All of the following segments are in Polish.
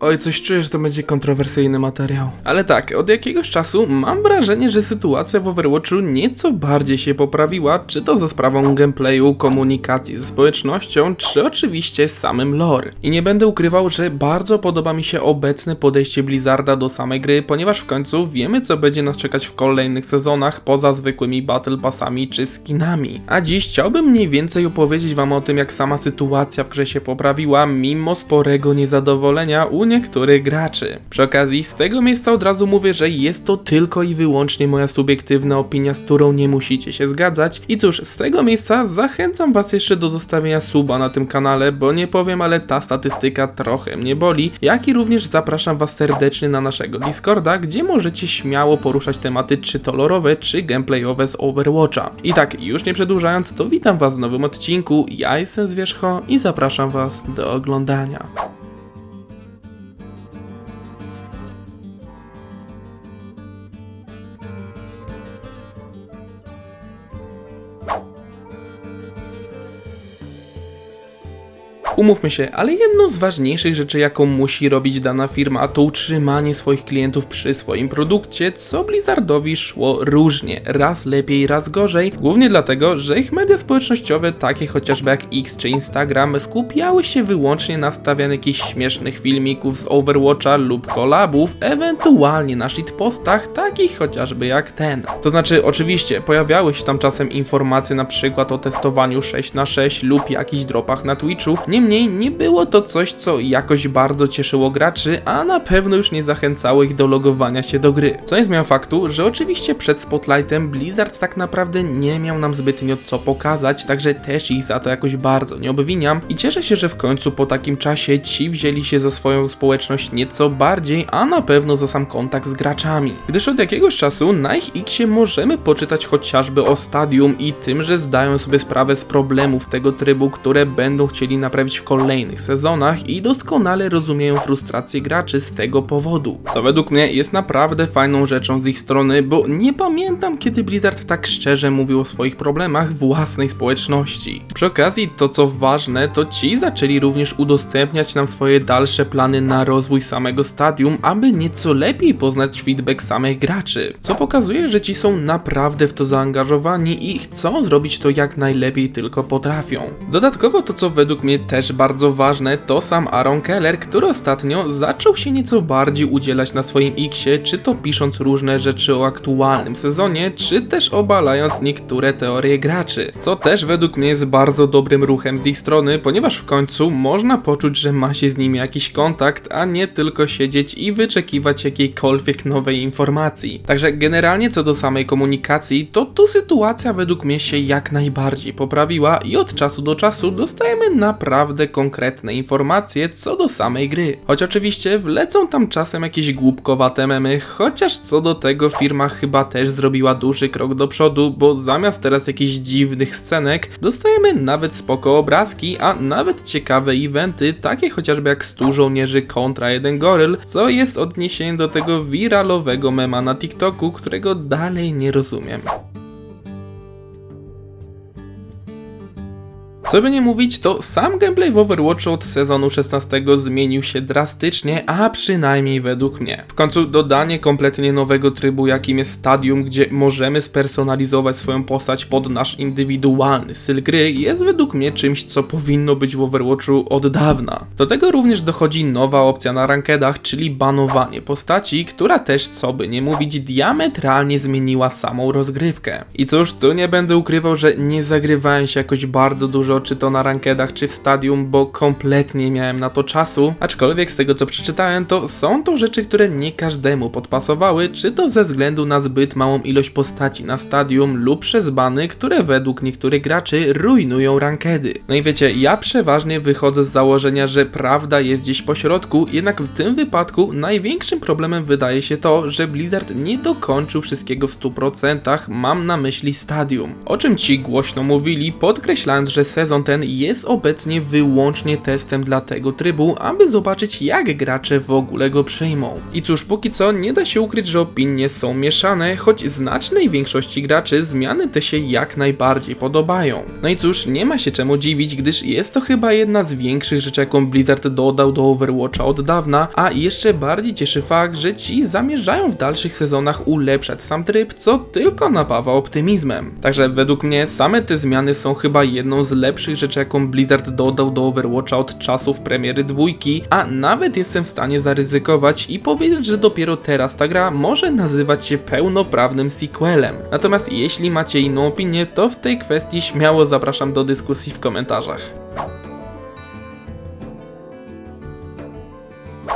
Oj, coś czuję, że to będzie kontrowersyjny materiał. Ale tak, od jakiegoś czasu mam wrażenie, że sytuacja w Overwatchu nieco bardziej się poprawiła, czy to za sprawą gameplayu, komunikacji ze społecznością, czy oczywiście samym lore. I nie będę ukrywał, że bardzo podoba mi się obecne podejście Blizzarda do samej gry, ponieważ w końcu wiemy, co będzie nas czekać w kolejnych sezonach, poza zwykłymi battle passami czy skinami. A dziś chciałbym mniej więcej opowiedzieć wam o tym, jak sama sytuacja w grze się poprawiła, mimo sporego niezadowolenia u niektórych graczy. Przy okazji, z tego miejsca od razu mówię, że jest to tylko i wyłącznie moja subiektywna opinia, z którą nie musicie się zgadzać. I cóż, z tego miejsca zachęcam was jeszcze do zostawienia suba na tym kanale, bo nie powiem, ale ta statystyka trochę mnie boli, jak i również zapraszam was serdecznie na naszego Discorda, gdzie możecie śmiało poruszać tematy czy to lorowe, czy gameplayowe z Overwatcha. I tak, już nie przedłużając, to witam was w nowym odcinku, ja jestem Zwierzcho i zapraszam was do oglądania. Umówmy się, ale jedną z ważniejszych rzeczy, jaką musi robić dana firma, to utrzymanie swoich klientów przy swoim produkcie, co Blizzardowi szło różnie, raz lepiej, raz gorzej, głównie dlatego, że ich media społecznościowe, takie chociażby jak X czy Instagram, skupiały się wyłącznie na stawianiu jakichś śmiesznych filmików z Overwatcha lub kolabów, ewentualnie na shitpostach, takich chociażby jak ten. To znaczy, oczywiście, pojawiały się tam czasem informacje na przykład o testowaniu 6 na 6 lub jakichś dropach na Twitchu, Niemniej nie było to coś, co jakoś bardzo cieszyło graczy, a na pewno już nie zachęcało ich do logowania się do gry. Co nie zmienia faktu, że oczywiście przed Spotlightem Blizzard tak naprawdę nie miał nam zbytnio co pokazać, także też ich za to jakoś bardzo nie obwiniam i cieszę się, że w końcu po takim czasie ci wzięli się za swoją społeczność nieco bardziej, a na pewno za sam kontakt z graczami. Gdyż od jakiegoś czasu na ich Xie możemy poczytać chociażby o stadium i tym, że zdają sobie sprawę z problemów tego trybu, które będą chcieli naprawić w kolejnych sezonach i doskonale rozumieją frustrację graczy z tego powodu. Co według mnie jest naprawdę fajną rzeczą z ich strony, bo nie pamiętam kiedy Blizzard tak szczerze mówił o swoich problemach własnej społeczności. Przy okazji to co ważne, to ci zaczęli również udostępniać nam swoje dalsze plany na rozwój samego stadium, aby nieco lepiej poznać feedback samych graczy. Co pokazuje, że ci są naprawdę w to zaangażowani i chcą zrobić to jak najlepiej tylko potrafią. Dodatkowo to co według mnie też bardzo ważne, to sam Aaron Keller, który ostatnio zaczął się nieco bardziej udzielać na swoim Xie, czy to pisząc różne rzeczy o aktualnym sezonie, czy też obalając niektóre teorie graczy. Co też według mnie jest bardzo dobrym ruchem z ich strony, ponieważ w końcu można poczuć, że ma się z nimi jakiś kontakt, a nie tylko siedzieć i wyczekiwać jakiejkolwiek nowej informacji. Także generalnie co do samej komunikacji, to tu sytuacja według mnie się jak najbardziej poprawiła i od czasu do czasu dostajemy naprawdę konkretne informacje co do samej gry. Choć oczywiście wlecą tam czasem jakieś głupkowate memy, chociaż co do tego firma chyba też zrobiła duży krok do przodu, bo zamiast teraz jakichś dziwnych scenek, dostajemy nawet spoko obrazki, a nawet ciekawe eventy, takie chociażby jak 100 żołnierzy kontra jeden goryl, co jest odniesieniem do tego wiralowego mema na TikToku, którego dalej nie rozumiem. Co by nie mówić, to sam gameplay w Overwatchu od sezonu 16 zmienił się drastycznie, a przynajmniej według mnie. W końcu dodanie kompletnie nowego trybu, jakim jest stadium, gdzie możemy spersonalizować swoją postać pod nasz indywidualny styl gry, jest według mnie czymś, co powinno być w Overwatchu od dawna. Do tego również dochodzi nowa opcja na rankedach, czyli banowanie postaci, która też, co by nie mówić, diametralnie zmieniła samą rozgrywkę. I cóż, tu nie będę ukrywał, że nie zagrywałem się jakoś bardzo dużo czy to na rankedach, czy w stadium, bo kompletnie miałem na to czasu. Aczkolwiek z tego co przeczytałem, to są to rzeczy, które nie każdemu podpasowały, czy to ze względu na zbyt małą ilość postaci na stadium lub przez bany, które według niektórych graczy rujnują rankedy. No i wiecie, ja przeważnie wychodzę z założenia, że prawda jest gdzieś po środku, jednak w tym wypadku największym problemem wydaje się to, że Blizzard nie dokończył wszystkiego w 100%, mam na myśli stadium. O czym ci głośno mówili, podkreślając, że sezon sezon ten jest obecnie wyłącznie testem dla tego trybu, aby zobaczyć jak gracze w ogóle go przyjmą. I cóż, póki co nie da się ukryć, że opinie są mieszane, choć znacznej większości graczy zmiany te się jak najbardziej podobają. No i cóż, nie ma się czemu dziwić, gdyż jest to chyba jedna z większych rzeczy, jaką Blizzard dodał do Overwatcha od dawna, a jeszcze bardziej cieszy fakt, że ci zamierzają w dalszych sezonach ulepszać sam tryb, co tylko napawa optymizmem. Także według mnie same te zmiany są chyba jedną z lepszych rzeczy, jaką Blizzard dodał do Overwatcha od czasów premiery dwójki, a nawet jestem w stanie zaryzykować i powiedzieć, że dopiero teraz ta gra może nazywać się pełnoprawnym sequelem. Natomiast jeśli macie inną opinię, to w tej kwestii śmiało zapraszam do dyskusji w komentarzach.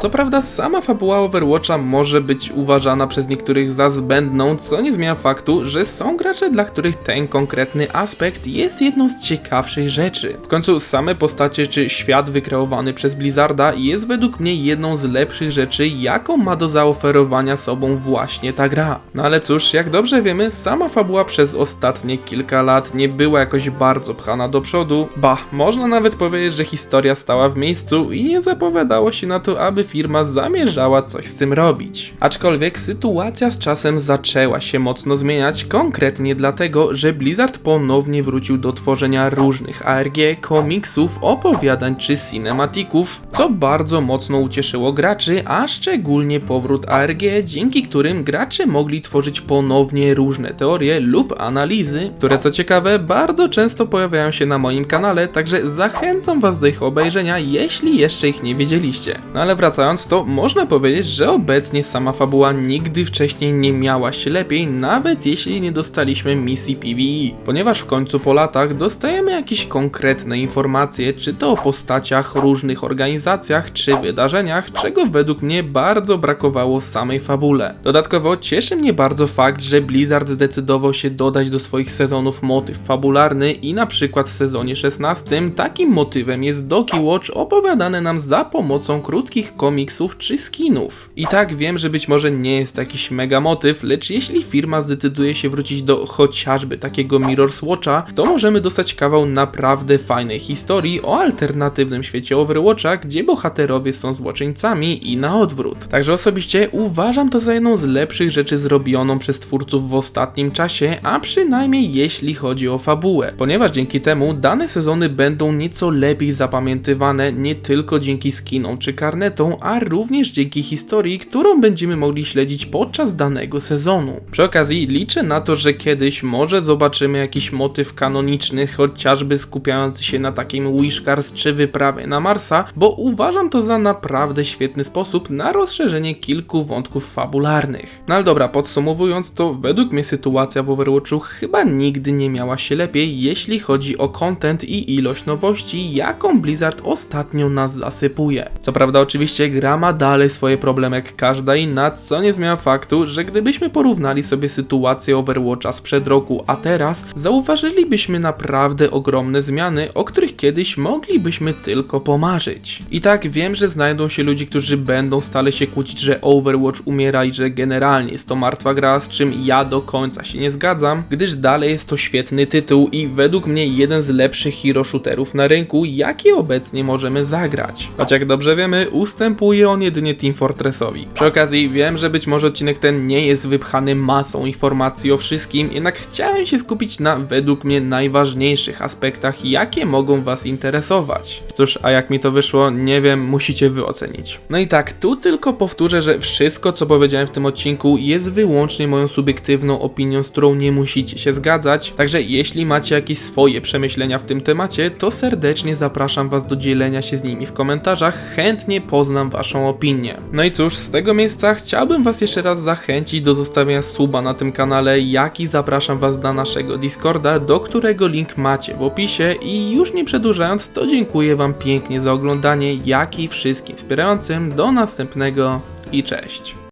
Co prawda sama fabuła Overwatcha może być uważana przez niektórych za zbędną, co nie zmienia faktu, że są gracze, dla których ten konkretny aspekt jest jedną z ciekawszych rzeczy. W końcu same postacie czy świat wykreowany przez Blizzarda jest według mnie jedną z lepszych rzeczy, jaką ma do zaoferowania sobą właśnie ta gra. No ale cóż, jak dobrze wiemy, sama fabuła przez ostatnie kilka lat nie była jakoś bardzo pchana do przodu, ba, można nawet powiedzieć, że historia stała w miejscu i nie zapowiadało się na to, aby firma zamierzała coś z tym robić. Aczkolwiek sytuacja z czasem zaczęła się mocno zmieniać, konkretnie dlatego, że Blizzard ponownie wrócił do tworzenia różnych ARG, komiksów, opowiadań czy cinematików, co bardzo mocno ucieszyło graczy, a szczególnie powrót ARG, dzięki którym gracze mogli tworzyć ponownie różne teorie lub analizy, które co ciekawe bardzo często pojawiają się na moim kanale, także zachęcam was do ich obejrzenia, jeśli jeszcze ich nie wiedzieliście. No ale wracając wracając, to można powiedzieć, że obecnie sama fabuła nigdy wcześniej nie miała się lepiej, nawet jeśli nie dostaliśmy misji PvE, ponieważ w końcu po latach dostajemy jakieś konkretne informacje, czy to o postaciach, różnych organizacjach, czy wydarzeniach, czego według mnie bardzo brakowało w samej fabule. Dodatkowo cieszy mnie bardzo fakt, że Blizzard zdecydował się dodać do swoich sezonów motyw fabularny i na przykład w sezonie 16 takim motywem jest Doki Watch opowiadany nam za pomocą krótkich komiksów komiksów czy skinów. I tak wiem, że być może nie jest to jakiś mega motyw, lecz jeśli firma zdecyduje się wrócić do chociażby takiego Mirror's Watcha, to możemy dostać kawał naprawdę fajnej historii o alternatywnym świecie Overwatcha, gdzie bohaterowie są złoczyńcami i na odwrót. Także osobiście uważam to za jedną z lepszych rzeczy zrobioną przez twórców w ostatnim czasie, a przynajmniej jeśli chodzi o fabułę, ponieważ dzięki temu dane sezony będą nieco lepiej zapamiętywane nie tylko dzięki skinom czy karnetom, a również dzięki historii, którą będziemy mogli śledzić podczas danego sezonu. Przy okazji liczę na to, że kiedyś może zobaczymy jakiś motyw kanoniczny, chociażby skupiający się na takim Wishcars czy wyprawie na Marsa, bo uważam to za naprawdę świetny sposób na rozszerzenie kilku wątków fabularnych. No ale dobra, podsumowując, to według mnie sytuacja w Overwatchu chyba nigdy nie miała się lepiej, jeśli chodzi o content i ilość nowości, jaką Blizzard ostatnio nas zasypuje. Co prawda oczywiście gra ma dalej swoje problemy jak każda inna, co nie zmienia faktu, że gdybyśmy porównali sobie sytuację Overwatcha sprzed roku, a teraz, zauważylibyśmy naprawdę ogromne zmiany, o których kiedyś moglibyśmy tylko pomarzyć. I tak wiem, że znajdą się ludzie, którzy będą stale się kłócić, że Overwatch umiera i że generalnie jest to martwa gra, z czym ja do końca się nie zgadzam, gdyż dalej jest to świetny tytuł i według mnie jeden z lepszych hero shooterów na rynku, jakie obecnie możemy zagrać. Choć jak dobrze wiemy, ustęp ustępuje on jedynie Team Fortressowi. Przy okazji wiem, że być może odcinek ten nie jest wypchany masą informacji o wszystkim, jednak chciałem się skupić na według mnie najważniejszych aspektach, jakie mogą Was interesować. Cóż, a jak mi to wyszło, nie wiem, musicie wy ocenić. No i tak, tu tylko powtórzę, że wszystko co powiedziałem w tym odcinku jest wyłącznie moją subiektywną opinią, z którą nie musicie się zgadzać, także jeśli macie jakieś swoje przemyślenia w tym temacie, to serdecznie zapraszam Was do dzielenia się z nimi w komentarzach, chętnie poznam Waszą opinię. No i cóż, z tego miejsca chciałbym Was jeszcze raz zachęcić do zostawienia suba na tym kanale, jak i zapraszam Was na naszego Discorda, do którego link macie w opisie i już nie przedłużając, to dziękuję Wam pięknie za oglądanie, jak i wszystkim wspierającym. Do następnego i cześć.